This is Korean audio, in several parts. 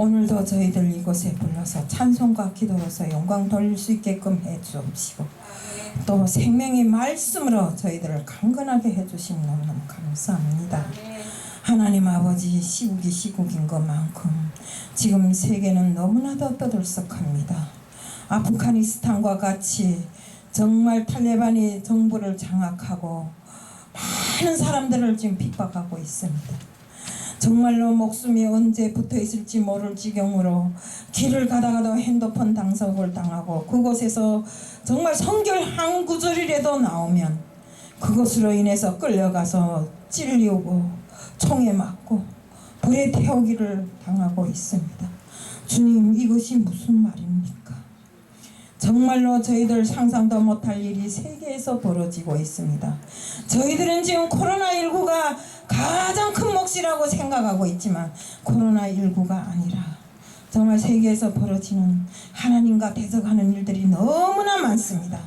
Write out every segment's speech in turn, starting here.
오늘도 저희들 이곳에 불러서 찬송과 기도로서 영광 돌릴 수 있게끔 해 주옵시고 또 생명의 말씀으로 저희들을 강건하게 해주신 너무너무 감사합니다. 하나님 아버지 시국이 시국인 것만큼 지금 세계는 너무나도 떠들썩합니다. 아프가니스탄과 같이 정말 탈레반이 정부를 장악하고 많은 사람들을 지금 핍박하고 있습니다. 정말로 목숨이 언제 붙어 있을지 모를 지경으로 길을 가다가도 핸드폰 당석을 당하고 그곳에서 정말 성결 한 구절이라도 나오면 그것으로 인해서 끌려가서 찔리고 총에 맞고 불에 태우기를 당하고 있습니다. 주님 이것이 무슨 말입니까? 정말로 저희들 상상도 못할 일이 세계에서 벌어지고 있습니다. 저희들은 지금 코로나19가 가장 큰 몫이라고 생각하고 있지만 코로나19가 아니라 정말 세계에서 벌어지는 하나님과 대적하는 일들이 너무나 많습니다.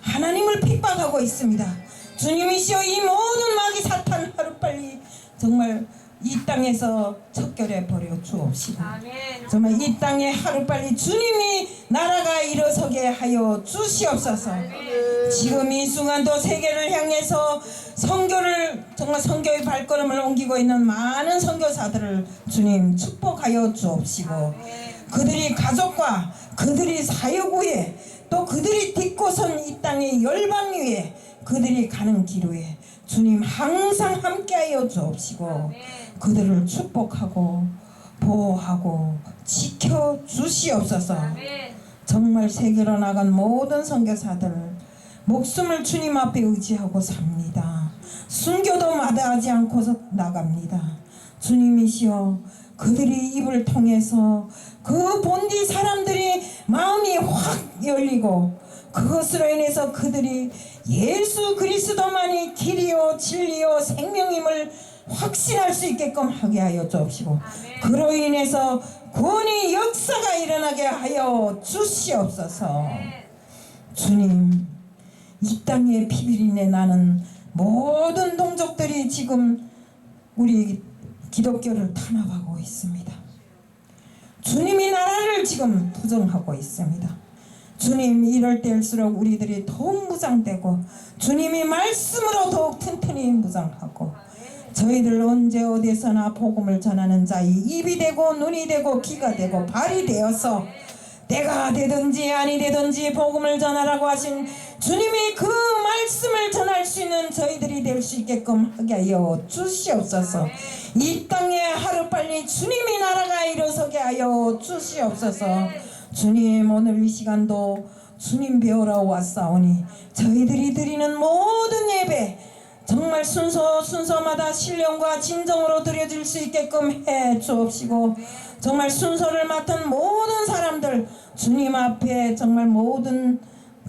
하나님을 핍박하고 있습니다. 주님이시여 이 모든 마귀 사탄 하루빨리 정말 이 땅에서 척결해 버려 주옵시고 아멘. 정말 이 땅에 하루빨리 주님이 나라가 일어서게 하여 주시옵소서. 지금 이 순간도 세계를 향해서 선교를 정말 선교의 발걸음을 옮기고 있는 많은 선교사들을 주님 축복하여 주옵시고 그들이 가족과 그들이 사역 위에 또 그들이 딛고선 이 땅의 열방 위에 그들이 가는 길 위에 주님 항상 함께하여 주옵시고 그들을 축복하고 보호하고 지켜 주시옵소서. 정말 세계로 나간 모든 선교사들 목숨을 주님 앞에 의지하고 삽니다. 순교도 마다하지 않고서 나갑니다. 주님이시여 그들이 입을 통해서 그 본디 사람들이 마음이 확 열리고 그것으로 인해서 그들이 예수 그리스도만이 길이요 진리요 생명임을 확신할 수 있게끔 하게 하여 주옵시고 그로 인해서 구원의 역사가 일어나게 하여 주시옵소서. 주님, 이 땅에 피비린내 나는 모든 동족들이 지금 우리 기독교를 탄압하고 있습니다. 주님이 나라를 지금 부정하고 있습니다. 주님 이럴 때일수록 우리들이 더욱 무장되고 주님이 말씀으로 더욱 튼튼히 무장하고 저희들 언제 어디서나 복음을 전하는 자의 입이 되고 눈이 되고 귀가 되고 발이 되어서 때가 되든지 아니 되든지 복음을 전하라고 하신 주님이 그 말씀을 전할 수 있는 저희들이 될 수 있게끔 하게 하여 주시옵소서. 이 땅에 하루빨리 주님이 나라가 일어서게 하여 주시옵소서. 주님 오늘 이 시간도 주님 배우러 왔사오니 저희들이 드리는 모든 예배 정말 순서 순서마다 신령과 진정으로 드려질 수 있게끔 해 주옵시고 정말 순서를 맡은 모든 사람들 주님 앞에 정말 모든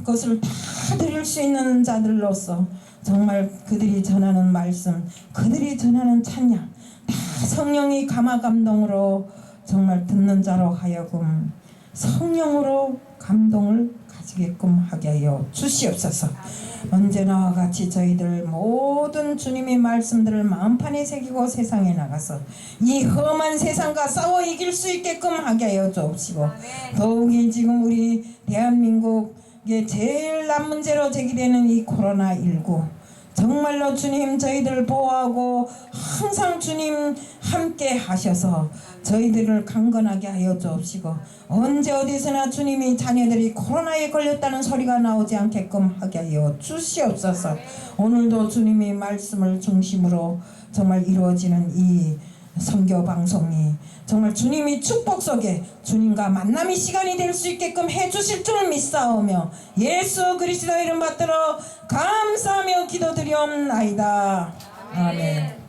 것을 다 드릴 수 있는 자들로서 정말 그들이 전하는 말씀 그들이 전하는 찬양 다 성령이 감화 감동으로 정말 듣는 자로 하여금 성령으로 감동을 가지게끔 하게 하여 주시옵소서. 언제나와 같이 저희들 모든 주님의 말씀들을 마음판에 새기고 세상에 나가서 이 험한 세상과 싸워 이길 수 있게끔 하게 하여 주옵시고 더욱이 지금 우리 대한민국의 제일 난 문제로 제기되는 이 코로나 19 정말로 주님 저희들 보호하고 항상 주님 함께 하셔서 저희들을 강건하게 하여 주옵시고 언제 어디서나 주님이 자녀들이 코로나에 걸렸다는 소리가 나오지 않게끔 하게 하여 주시옵소서. 오늘도 주님의 말씀을 중심으로 정말 이루어지는 이 선교 방송이 정말 주님이 축복 속에 주님과 만남의 시간이 될 수 있게끔 해주실 줄 믿사오며 예수 그리스도 이름 받들어 감사하며 기도드리옵나이다. 아멘.